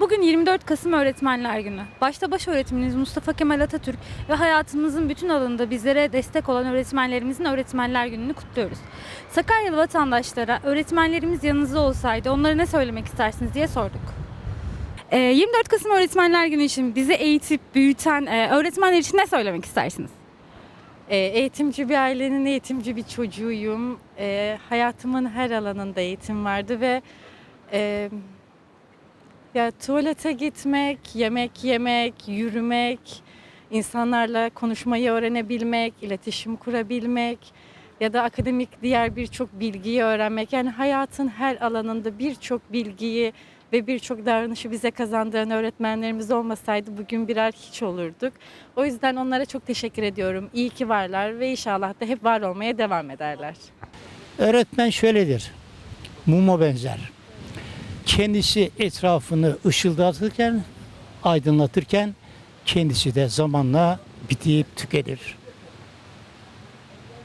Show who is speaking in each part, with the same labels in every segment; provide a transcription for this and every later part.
Speaker 1: Bugün 24 Kasım Öğretmenler Günü. Başta baş öğretmenimiz Mustafa Kemal Atatürk ve hayatımızın bütün alanında bizlere destek olan öğretmenlerimizin Öğretmenler Günü'nü kutluyoruz. Sakaryalı vatandaşlara öğretmenlerimiz yanınızda olsaydı onlara ne söylemek istersiniz diye sorduk. Ee, 24 Kasım Öğretmenler Günü için bizi eğitip büyüten e, öğretmenler için ne söylemek istersiniz?
Speaker 2: E, eğitimci bir ailenin eğitimci bir çocuğuyum. E, hayatımın her alanında eğitim vardı ve e, ya tuvalete gitmek, yemek yemek, yürümek, insanlarla konuşmayı öğrenebilmek, iletişim kurabilmek ya da akademik diğer birçok bilgiyi öğrenmek. Yani hayatın her alanında birçok bilgiyi ve birçok davranışı bize kazandıran öğretmenlerimiz olmasaydı bugün birer hiç olurduk. O yüzden onlara çok teşekkür ediyorum. İyi ki varlar ve inşallah da hep var olmaya devam ederler.
Speaker 3: Öğretmen şöyledir. Muma benzer. Kendisi etrafını ışıldatırken, aydınlatırken kendisi de zamanla bitip tükenir.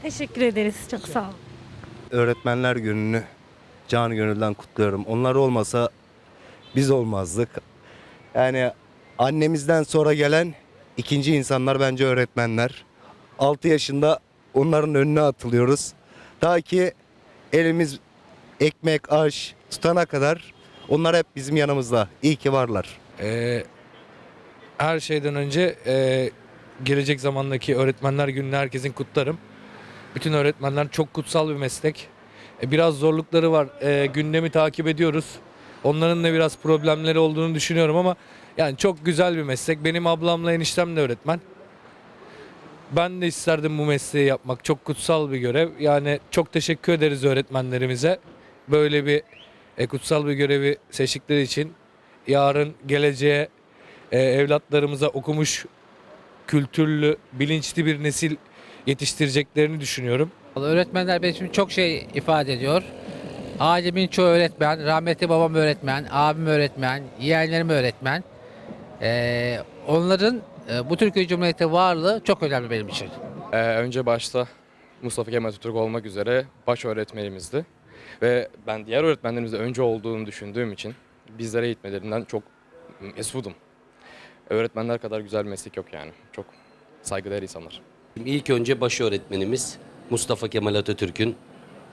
Speaker 1: Teşekkür ederiz. Çok sağ olun.
Speaker 4: Öğretmenler gününü canı gönülden kutluyorum. Onlar olmasa biz olmazdık. Yani annemizden sonra gelen ikinci insanlar bence öğretmenler. 6 yaşında onların önüne atılıyoruz. Ta ki elimiz ekmek, aş tutana kadar onlar hep bizim yanımızda. İyi ki varlar.
Speaker 5: Ee, her şeyden önce e, gelecek zamandaki öğretmenler gününü herkesin kutlarım. Bütün öğretmenler çok kutsal bir meslek. E, biraz zorlukları var. E, gündemi takip ediyoruz. Onların da biraz problemleri olduğunu düşünüyorum ama yani çok güzel bir meslek. Benim ablamla eniştem de öğretmen. Ben de isterdim bu mesleği yapmak. Çok kutsal bir görev. Yani çok teşekkür ederiz öğretmenlerimize. Böyle bir e, kutsal bir görevi seçtikleri için yarın geleceğe e, evlatlarımıza okumuş, kültürlü, bilinçli bir nesil yetiştireceklerini düşünüyorum.
Speaker 6: Öğretmenler benim için çok şey ifade ediyor. Ailemin çoğu öğretmen, rahmetli babam öğretmen, abim öğretmen, yeğenlerim öğretmen. Ee, onların e, bu Türkiye Cumhuriyeti varlığı çok önemli benim için.
Speaker 7: Ee, önce başta Mustafa Kemal Atatürk olmak üzere baş öğretmenimizdi. Ve ben diğer öğretmenlerimizde önce olduğunu düşündüğüm için bizlere eğitmelerinden çok mesudum. Öğretmenler kadar güzel meslek yok yani. Çok saygıdeğer insanlar.
Speaker 8: İlk önce baş öğretmenimiz Mustafa Kemal Atatürk'ün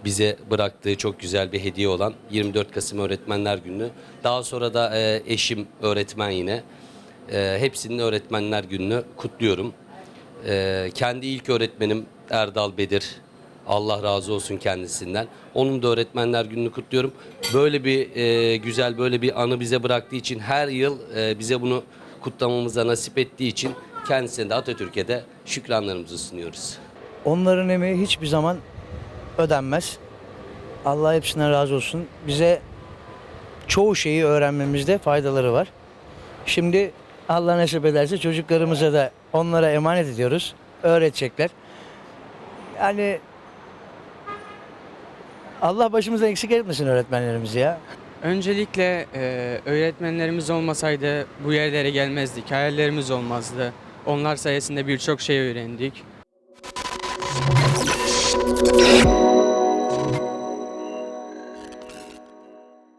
Speaker 8: bize bıraktığı çok güzel bir hediye olan 24 Kasım Öğretmenler Günü. Daha sonra da e, eşim öğretmen yine. E, hepsinin Öğretmenler Günü'nü kutluyorum. E, kendi ilk öğretmenim Erdal Bedir. Allah razı olsun kendisinden. Onun da Öğretmenler Günü'nü kutluyorum. Böyle bir e, güzel, böyle bir anı bize bıraktığı için her yıl e, bize bunu kutlamamıza nasip ettiği için kendisine de Atatürk'e de şükranlarımızı sunuyoruz.
Speaker 9: Onların emeği hiçbir zaman ödenmez. Allah hepsinden razı olsun. Bize çoğu şeyi öğrenmemizde faydaları var. Şimdi Allah nasip ederse çocuklarımıza da onlara emanet ediyoruz. Öğretecekler. Yani Allah başımızdan eksik etmesin öğretmenlerimizi ya.
Speaker 10: Öncelikle e, öğretmenlerimiz olmasaydı bu yerlere gelmezdik. Hayallerimiz olmazdı. Onlar sayesinde birçok şey öğrendik.